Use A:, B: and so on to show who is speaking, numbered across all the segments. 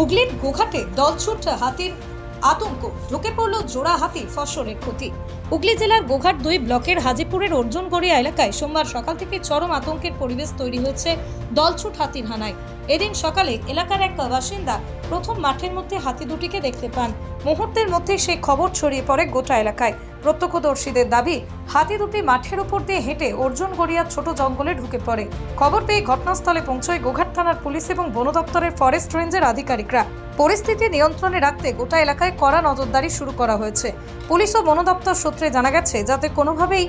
A: হুগলির গোঘাটে দলছুট হাতির আতঙ্ক। ঢুকে পড়ল জোড়া হাতির ফসলের ক্ষতি। হুগলি জেলার গোঘাট দুই ব্লকের হাজিপুরের অর্জুনগড়িয়া এলাকায় সোমবার সকাল থেকে চরম আতঙ্কের পরিবেশ তৈরি হয়েছে দলছুট হাতির হানায়। এদিন সকালে এলাকার এক বাসিন্দা প্রথম মাঠের মধ্যে হাতি দুটিকে দেখতে পান। মুহূর্তের মধ্যে সেই খবর ছড়িয়ে পড়ে গোটা এলাকায়। প্রত্যক্ষদর্শীদের দাবি, হাতি দুটি মাঠের উপর দিয়ে হেঁটে অর্জুন গড়িয়ার ছোট জঙ্গলে ঢুকে পড়ে। খবর পেয়ে ঘটনাস্থলে পৌঁছয় গোঘাট থানার পুলিশ এবং বন দপ্তরের ফরেস্ট রেঞ্জের আধিকারিকরা। পরিস্থিতি নিয়ন্ত্রণে রাখতে গোটা এলাকায় কড়া নজরদারি শুরু করা হয়েছে। পুলিশ ও বন দপ্তর সূত্রে জানা গেছে, যাতে কোনোভাবেই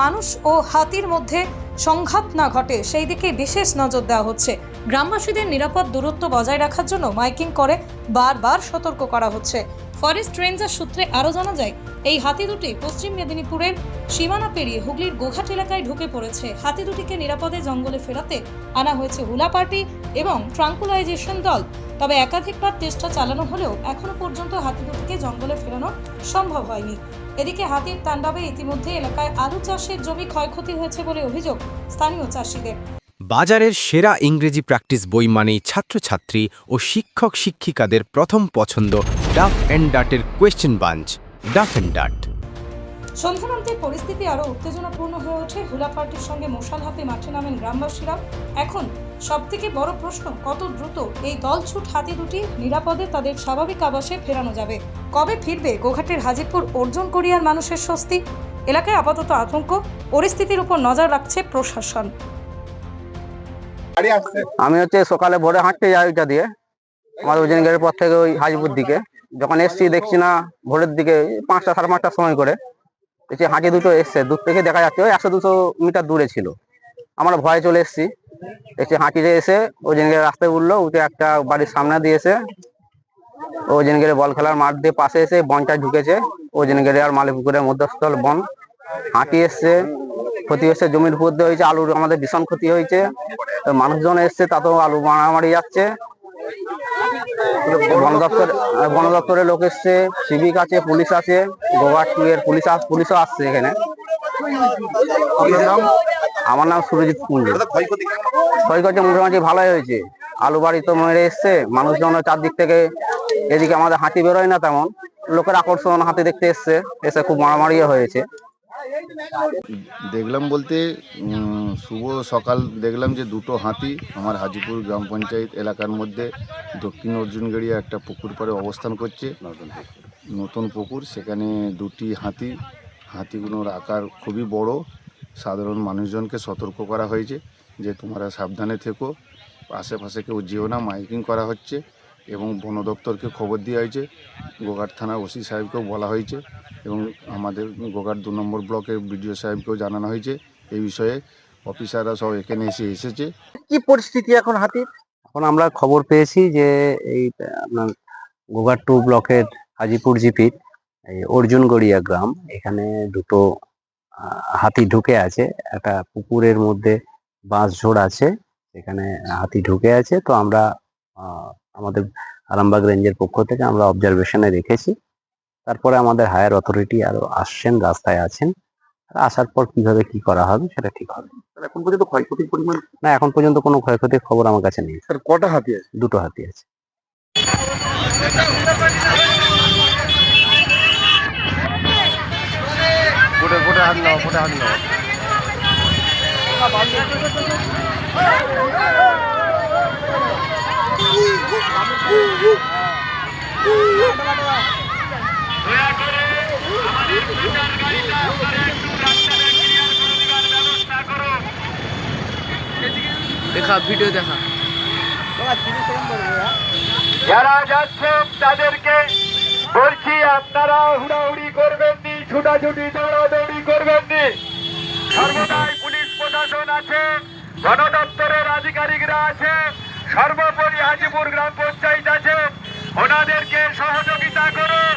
A: মানুষ ও হাতির মধ্যে সংঘাত না ঘটে, সেই দিকে বিশেষ নজর দেওয়া হচ্ছে। গ্রামবাসীদের নিরাপদ দূরত্ব বজায় রাখার জন্য মাইকিং করে বারবার সতর্ক করা হচ্ছে। ফরেস্ট রেঞ্জার সূত্রে আরও জানা যায়, এই হাতি দুটি পশ্চিম মেদিনীপুরের সীমানা পেরিয়ে হুগলির গোঘাট এলাকায় ঢুকে পড়েছে। হাতি দুটিকে নিরাপদে জঙ্গলে ফেরাতে আনা হয়েছে হুলা পার্টি এবং ট্রাঙ্কুলাইজেশন দল। তবে একাধিকবার চেষ্টা চালানো হলেও এখনও পর্যন্ত হাতি দুটিকে জঙ্গলে ফেরানো সম্ভব হয়নি। এদিকে হাতির তাণ্ডবে ইতিমধ্যে এলাকায় আলু চাষের জমি ক্ষয়ক্ষতি হয়েছে বলে অভিযোগ স্থানীয় চাষিদের।
B: বাজারের সেরা ইংরেজি প্র্যাকটিস বই মানেই ছাত্রছাত্রী ও শিক্ষক শিক্ষিকাদের প্রথম পছন্দ Duff and ডাটের question bank Duff and Dutt
A: সন্ধ্যানান্তে পরিস্থিতি আরও উত্তেজনাপূর্ণ হয়ে ওঠে। হুলা পার্টির সঙ্গে মশাল হাতে মাঠে নামেন গ্রামবাসীরা। এখন সবথেকে বড় প্রশ্ন কত দ্রুত এই দলছুট হাতি দুটি নিরাপদে তাদের স্বাভাবিক আবাসে ফেরানো যাবে? কবে ফিরবে গোঘাটের হাজিপুর অর্জুন কোরিয়ার মানুষের স্বস্তি? এলাকায় আপাতত আতঙ্ক পরিস্থিতির উপর নজর রাখছে প্রশাসন।
C: আমি হচ্ছে সকালে ভোরে হাঁটতে যাই ওইটা দিয়ে। আমাদের ওজন গেটের পর থেকে ওই হাজিপুর দিকে। যখন এসছি, দেখছি না, ভোরের দিকে পাঁচটা, সাড়ে পাঁচটার সময় করে। দেখছি হাঁটি দুটো এসছে। দূর থেকে দেখা যাচ্ছে, ওই একশো, দুশো মিটার দূরে ছিল। আমরা ভয়ে চলে এসছি। দেখছি হাঁটিতে এসে ওজন গেটের রাস্তায় উঠল, উঠে একটা বাড়ির সামনে দিয়ে এসে ওজন গেটে বল খেলার মাঠ দিয়ে পাশে এসে বনটা ঢুকেছে। ওজন গেটে আর মালিপুকুরের মধ্যস্থল বন। হাঁটি এসছে, ক্ষতি হচ্ছে জমির উপর দিয়ে হয়েছে, আলুর আমাদের ভীষণ ক্ষতি হয়েছে। মানুষজন এসছে, তাতেও আলু মারামারি যাচ্ছে। বন দপ্তর বন দপ্তরের লোক এসছে, সিভিক আছে, পুলিশ আছে গোবার টু এর পুলিশ পুলিশও আসছে এখানে। আমার নাম সুরজিৎ কুঞ্জ ক্ষয়ক্ষতি মোটামুটি ভালোই হয়েছে। আলু বাড়ি তো মেরে এসছে, মানুষজন চারদিক থেকে এদিকে আমাদের হাতি বেরোয় না তেমন। লোকের আকর্ষণ হাতি দেখতে এসছে, এসে খুব মারামারিও হয়েছে।
D: দেখলাম বলতে শুভ সকাল। দেখলাম যে দুটো হাতি আমার হাজিপুর গ্রাম পঞ্চায়েত এলাকার মধ্যে দক্ষিণ অর্জুনগড়িয়া একটা পুকুর পাড়ে অবস্থান করছে। নতুন পুকুর। সেখানে দুটি হাতি হাতিগুলোর আকার খুবই বড়। সাধারণ মানুষজনকে সতর্ক করা হয়েছে যে তোমরা সাবধানে থেকো আশেপাশে কেউ যেও না মাইকিং করা হচ্ছে এবং বন দপ্তরকে খবর দেওয়া হয়েছে। গোঘাট থানার ওসি সাহেবকেও বলা হয়েছে এবং আমাদের গোঘাট দু নম্বর ব্লকের বিডিও সাহেবকেও জানানো হয়েছে এই বিষয়ে। অফিসাররা সব এখানে এসে এসেছে।
C: কি পরিস্থিতি এখন হাতির? এখন আমরা খবর পেয়েছি যে এই আপনার গোগার টু ব্লকের হাজিপুর জিপির এই অর্জুনগড়িয়া গ্রাম এখানে দুটো হাতি ঢুকে আছে। একটা পুকুরের মধ্যে বাঁশ ঝোড় আছে এখানে হাতি ঢুকে আছে। তো আমরা আমাদের আরামবাগ রেঞ্জের পক্ষ থেকে আমরা অবজারভেশনে রেখেছি। তারপরে আমাদের হায়ার অথরিটি আরও আসছেন রাস্তায় আছেন। আসার পর কীভাবে কি করা হবে সেটা ঠিক হবে
E: এখন পর্যন্ত ক্ষয়ক্ষতির পরিমাণ
C: না এখন পর্যন্ত কোনো ক্ষয়ক্ষতির খবর আমার কাছে নেই
E: স্যার কটা হাতি আছে
C: দুটো হাতি আছে
D: ফুটে ফুটে হাত নাও ফুটে হাত নাও
F: দেখা ভিডিও দেখা।
G: যারা যাচ্ছেন তাদেরকে বলছি, আপনারা হুড়াহুড়ি করবেন নি, ছুটাছুটি, দৌড়াদৌড়ি করবেন নি। সর্বদাই পুলিশ প্রশাসন আছে বন দপ্তরের আধিকারিকরা আছে, সর্বোপরি হাজিপুর গ্রাম পঞ্চায়েত আছে। ওনাদেরকে সহযোগিতা করুন।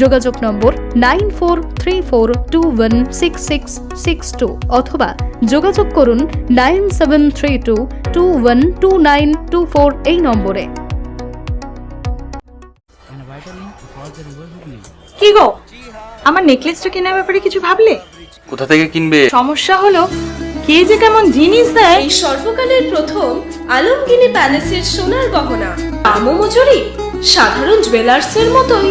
H: যোগাযোগ number nine four three four two one six six six two অথবা যোগাযোগ করুন nine seven three two two one two nine two four এই নম্বরে।
I: কি গো? আমার নেকলেসটা কেনার ব্যাপারে কিছু ভাবলে?
F: কোথা থেকে কিনবে?
I: সমস্যা হলো কে যে কেমন জিনিস দেয়?
J: এই সর্বকালের প্রথম আলমগিনি প্যালেসের সোনার গহনা। দামও মজুরি সাধারণ জুয়েলার্সের মতোই।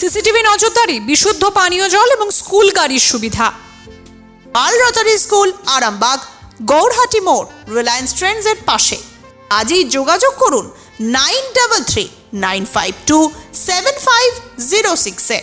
K: সিসিটিভি নজরদারি, বিশুদ্ধ পানীয় জল এবং স্কুল গাড়ির সুবিধা। আল রজারি স্কুল, আরামবাগ, গৌরহাটি মোড়, রিলায়েন্স ট্রেন্ডসের পাশে। আজই যোগাযোগ করুন nine double three nine five two seven five zero সিক্সে